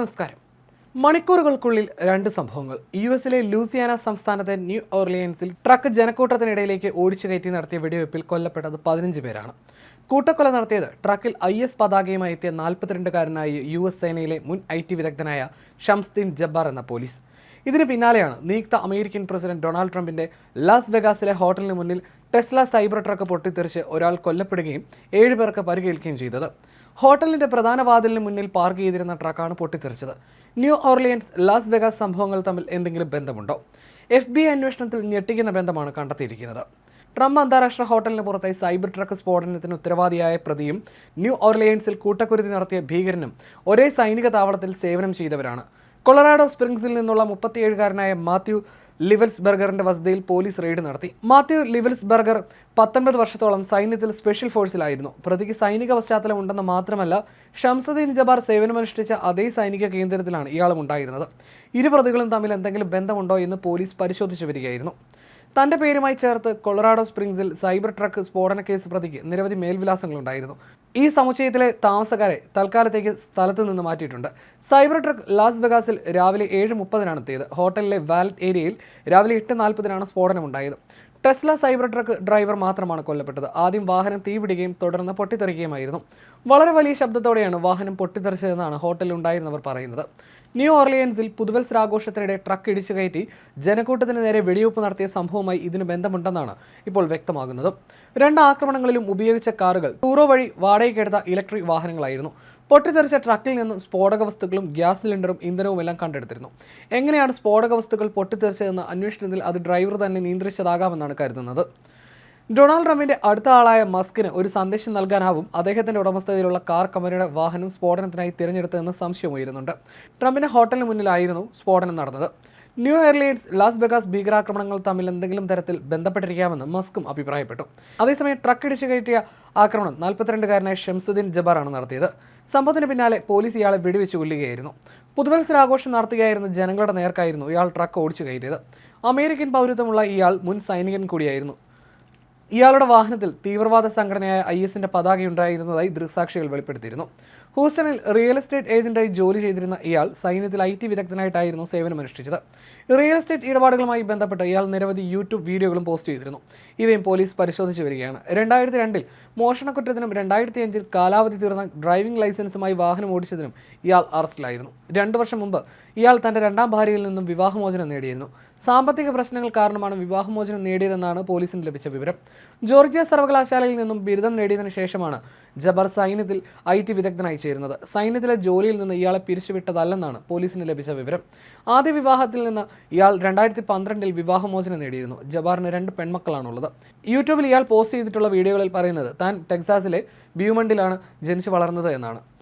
നമസ്കാരം. മണിക്കൂറുകൾക്കുള്ളിൽ രണ്ട് സംഭവങ്ങൾ. യു എസിലെ ലൂസിയാന സംസ്ഥാനത്തെ ന്യൂ ഓർലിയൻസിൽ ട്രക്ക് ജനക്കൂട്ടത്തിനിടയിലേക്ക് ഓടിച്ചു കയറ്റി നടത്തിയ വെടിവെപ്പിൽ കൊല്ലപ്പെട്ടത് പതിനഞ്ച് പേരാണ്. കൂട്ടക്കൊല നടത്തിയത് ട്രക്കിൽ ഐ എസ് പതാകയുമായി എത്തിയ നാൽപ്പത്തിരണ്ടുകാരനായ യു എസ് സേനയിലെ മുൻ ഐ ടി വിദഗ്ധനായ ഷംസ്ദീൻ ജബ്ബാർ എന്ന പോലീസ്. ഇതിന് പിന്നാലെയാണ് നിയുക്ത അമേരിക്കൻ പ്രസിഡന്റ് ഡൊണാൾഡ് ട്രംപിന്റെ ലാസ് വെഗാസിലെ ഹോട്ടലിന് മുന്നിൽ ടെസ്ല സൈബർ ട്രക്ക് പൊട്ടിത്തെറിച്ച് ഒരാൾ കൊല്ലപ്പെടുകയും ഏഴുപേർക്ക് പരിക്കേൽക്കുകയും ചെയ്തത്. ഹോട്ടലിന്റെ പ്രധാന വാതിലിന് മുന്നിൽ പാർക്ക് ചെയ്തിരുന്ന ട്രക്കാണ് പൊട്ടിത്തെറിച്ചത്. ന്യൂ ഓർലിയൻസ് ലാസ് വെഗാസ് സംഭവങ്ങൾ തമ്മിൽ എന്തെങ്കിലും ബന്ധമുണ്ടോ? എഫ് ബി ഐ അന്വേഷണത്തിൽ ഞെട്ടിക്കുന്ന ബന്ധമാണ് കണ്ടെത്തിയിരിക്കുന്നത്. ട്രംപ് അന്താരാഷ്ട്ര ഹോട്ടലിന് പുറത്തായി സൈബർ ട്രക്ക് സ്ഫോടനത്തിന് ഉത്തരവാദിയായ പ്രതിയും ന്യൂ ഓർലിയൻസിൽ കൂട്ടക്കുരുതി നടത്തിയ ഭീകരനും ഒരേ സൈനിക താവളത്തിൽ സേവനം ചെയ്തവരാണ്. കൊളറാഡോ സ്പ്രിങ്സിൽ നിന്നുള്ള മുപ്പത്തിയേഴുകാരനായ മാത്യു ലിവൽസ് ബർഗറിന്റെ വസതിയിൽ പോലീസ് റെയ്ഡ് നടത്തി. മാത്യു ലിവൽസ് ബർഗർ പത്തൊൻപത് വർഷത്തോളം സൈന്യത്തിൽ സ്പെഷ്യൽ ഫോഴ്സിലായിരുന്നു. പ്രതിക്ക് സൈനിക പശ്ചാത്തലം ഉണ്ടെന്ന് മാത്രമല്ല ഷംസുദ്ദീൻ ജബാർ സേവനമനുഷ്ഠിച്ച അതേ സൈനിക കേന്ദ്രത്തിലാണ് ഇയാളും ഉണ്ടായിരുന്നത്. ഇരു പ്രതികളും തമ്മിൽ എന്തെങ്കിലും ബന്ധമുണ്ടോ എന്ന് പോലീസ് പരിശോധിച്ചു വരികയായിരുന്നു. തന്റെ പേരുമായി ചേർത്ത് കൊളറാഡോ സ്പ്രിങ്സിൽ സൈബർ ട്രക്ക് സ്ഫോടന കേസ് പ്രതിക്ക് നിരവധി മേൽവിലാസങ്ങളുണ്ടായിരുന്നു. ഈ സമുച്ചയത്തിലെ താമസക്കാരെ തൽക്കാലത്തേക്ക് സ്ഥലത്ത് നിന്ന് മാറ്റിയിട്ടുണ്ട്. സൈബർ ട്രക്ക് ലാസ് വെഗാസിൽ രാവിലെ ഏഴ് മുപ്പതിനാണ് എത്തിയത്. ഹോട്ടലിലെ വാലറ്റ് ഏരിയയിൽ രാവിലെ എട്ട് നാൽപ്പതിനാണ് സ്ഫോടനമുണ്ടായത്. ടെസ്ല സൈബർ ട്രക്ക് ഡ്രൈവർ മാത്രമാണ് കൊല്ലപ്പെട്ടത്. ആദ്യം വാഹനം തീപിടുകയും തുടർന്ന് പൊട്ടിത്തെറിക്കുകയുമായിരുന്നു വളരെ വലിയ ശബ്ദത്തോടെയാണ് വാഹനം പൊട്ടിത്തെറിച്ചതെന്നാണ് ഹോട്ടലിൽ ഉണ്ടായിരുന്നവർ പറയുന്നത്. ന്യൂ ഓർലിയൻസിൽ പുതുവത്സരാഘോഷത്തിനിടെ ട്രക്ക് ഇടിച്ചു കയറ്റി ജനക്കൂട്ടത്തിന് നേരെ വെടിവെപ്പ് നടത്തിയ സംഭവവുമായി ഇതിന് ബന്ധമുണ്ടെന്നാണ് ഇപ്പോൾ വ്യക്തമാകുന്നത്. രണ്ട് ആക്രമണങ്ങളിലും ഉപയോഗിച്ച കാറുകൾ ടൂറോ വഴി വാടകയ്ക്കെടുത്ത ഇലക്ട്രിക് വാഹനങ്ങളായിരുന്നു. പൊട്ടിത്തെറിച്ച ട്രക്കിൽ നിന്നും സ്ഫോടക വസ്തുക്കളും ഗ്യാസ് സിലിണ്ടറും ഇന്ധനവും എല്ലാം കണ്ടെടുത്തിരുന്നു. എങ്ങനെയാണ് സ്ഫോടക വസ്തുക്കൾ പൊട്ടിത്തെറിച്ചതെന്ന് അന്വേഷണത്തിൽ അത് ഡ്രൈവർ തന്നെ നിയന്ത്രിച്ചതാകാമെന്നാണ് കരുതുന്നത്. ഡൊണാൾഡ് ട്രംപിന്റെ അടുത്ത ആളായ മസ്കിന് ഒരു സന്ദേശം നൽകാനാവും അദ്ദേഹത്തിന്റെ ഉടമസ്ഥതയിലുള്ള കാർ കമ്പനിയുടെ വാഹനം സ്ഫോടനത്തിനായി തിരഞ്ഞെടുത്തതെന്ന് സംശയം ഉയരുന്നുണ്ട്. ട്രംപിന്റെ ഹോട്ടലിന് മുന്നിലായിരുന്നു സ്ഫോടനം നടന്നത്. ന്യൂ എയർലൈൻസ് ലാസ് വെഗാസ് ഭീകരാക്രമണങ്ങൾ തമ്മിൽ എന്തെങ്കിലും തരത്തിൽ ബന്ധപ്പെട്ടിരിക്കാമെന്ന് മസ്കും അഭിപ്രായപ്പെട്ടു. അതേസമയം ട്രക്ക് ഇടിച്ചു കയറ്റിയ ആക്രമണം നാൽപ്പത്തിരണ്ടുകാരനായ ഷംസുദ്ദീൻ ജബാറാണ് നടത്തിയത്. സംഭവത്തിന് പിന്നാലെ പോലീസ് ഇയാളെ വെടിവെച്ച് കൊല്ലുകയായിരുന്നു. പുതുവത്സരാഘോഷം നടത്തുകയായിരുന്ന ജനങ്ങളുടെ നേർക്കായിരുന്നു ഇയാൾ ട്രക്ക് ഓടിച്ചു കയറ്റിയത്. അമേരിക്കൻ പൗരത്വമുള്ള ഇയാൾ മുൻ സൈനികൻ കൂടിയായിരുന്നു. ഇയാളുടെ വാഹനത്തിൽ തീവ്രവാദ സംഘടനയായ ഐ എസിന്റെ പതാകയുണ്ടായിരുന്നതായി ദൃക്സാക്ഷികൾ വെളിപ്പെടുത്തിയിരുന്നു. ഹൂസ്റ്റണിൽ റിയൽ എസ്റ്റേറ്റ് ഏജന്റായി ജോലി ചെയ്തിരുന്ന ഇയാൾ സൈന്യത്തിൽ ഐ ടി വിദഗ്ധനായിട്ടായിരുന്നു സേവനമനുഷ്ഠിച്ചത്. റിയൽ എസ്റ്റേറ്റ് ഇടപാടുകളുമായി ബന്ധപ്പെട്ട് ഇയാൾ നിരവധി യൂട്യൂബ് വീഡിയോകളും പോസ്റ്റ് ചെയ്തിരുന്നു. ഇവയും പോലീസ് പരിശോധിച്ചു വരികയാണ്. രണ്ടായിരത്തി രണ്ടിൽ മോഷണക്കുറ്റത്തിനും രണ്ടായിരത്തി അഞ്ചിൽ കാലാവധി തീർന്ന ഡ്രൈവിംഗ് ലൈസൻസുമായി വാഹനം ഓടിച്ചതിനും ഇയാൾ അറസ്റ്റിലായിരുന്നു. രണ്ടു വർഷം മുമ്പ് ഇയാൾ തന്റെ രണ്ടാം ഭാര്യയിൽ നിന്നും വിവാഹമോചനം നേടിയിരുന്നു. സാമ്പത്തിക പ്രശ്നങ്ങൾ കാരണമാണ് വിവാഹമോചനം നേടിയതെന്നാണ് പോലീസിന് ലഭിച്ച വിവരം. ജോർജിയ സർവകലാശാലയിൽ നിന്നും ബിരുദം നേടിയതിനു ശേഷമാണ് ജബർ സൈന്യത്തിൽ ഐ ടി വിദഗ്ധനായി ചേരുന്നത് സൈന്യത്തിലെ ജോലിയിൽ നിന്ന് ഇയാളെ പിരിച്ചുവിട്ടതല്ലെന്നാണ് പോലീസിന് ലഭിച്ച വിവരം. ആദ്യ വിവാഹത്തിൽ നിന്ന് ഇയാൾ രണ്ടായിരത്തി പന്ത്രണ്ടിൽ വിവാഹമോചനം നേടിയിരുന്നു. ജബാറിന് രണ്ട് പെൺമക്കളാണുള്ളത്. യൂട്യൂബിൽ ഇയാൾ പോസ്റ്റ് ചെയ്തിട്ടുള്ള വീഡിയോകളിൽ പറയുന്നത് താൻ ടെക്സാസിലെ ബ്യൂമണ്ടിലാണ് ജനിച്ചു വളർന്നത് എന്നാണ്.